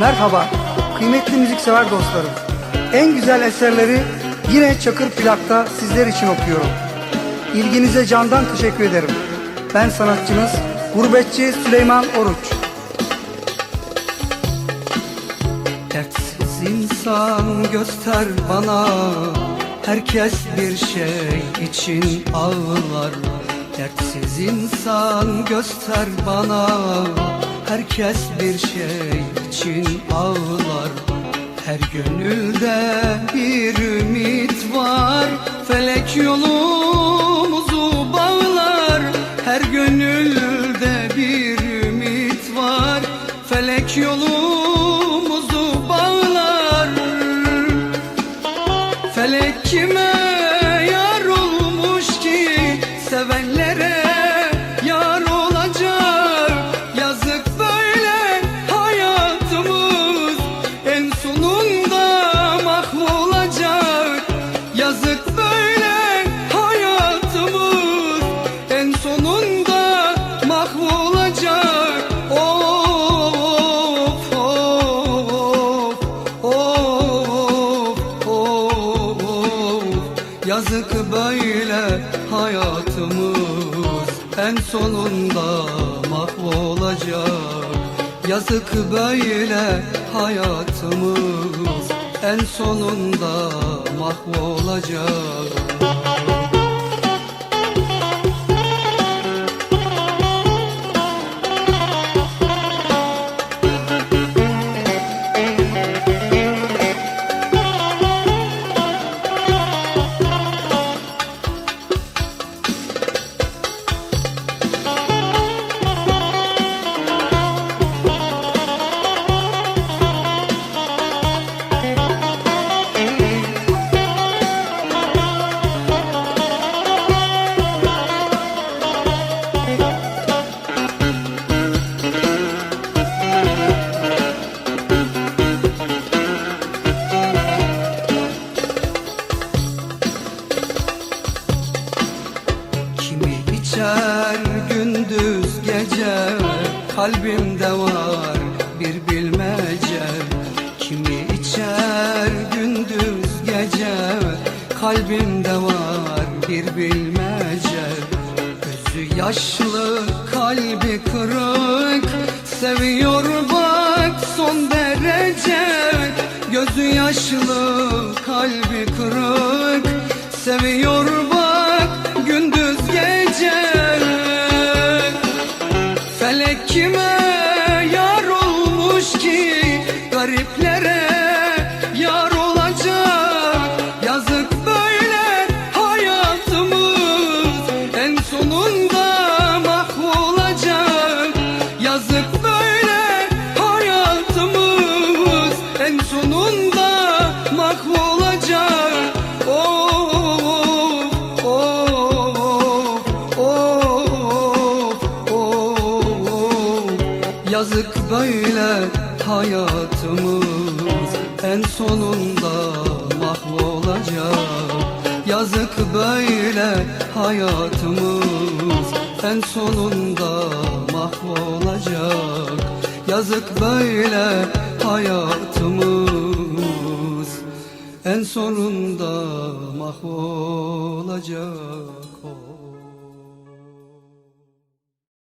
Merhaba, kıymetli müziksever dostlarım. En güzel eserleri yine Çakır Plak'ta sizler için okuyorum. İlginize candan teşekkür ederim. Ben sanatçınız Gurbetçi Süleyman Oruç. Dertsiz insan göster bana Herkes bir şey için ağlar Dertsiz insan göster bana Herkes bir şey için ağlar. Her gönülde bir ümit var. Felek yolumuzu bağlar. Her gönülde bir ümit var. Felek yolumuzu Yazık böyle hayatımız. En sonunda mahvolacak. Yazık böyle hayatımız. En sonunda mahvolacak İçer gündüz gece. Kalbimde var bir bilmece. Kimi içer gündüz gece. Kalbimde var bir bilmece. Gözü yaşlı kalbi kırık. Seviyor bak son derece. Gözü yaşlı kalbi kırık. Seviyor kime yar olmuş ki? Gariplere Yazık böyle hayatımız. En sonunda mahvolacak. Yazık böyle hayatımız. En sonunda mahvolacak. Yazık böyle hayatımız. En sonunda mahvolacak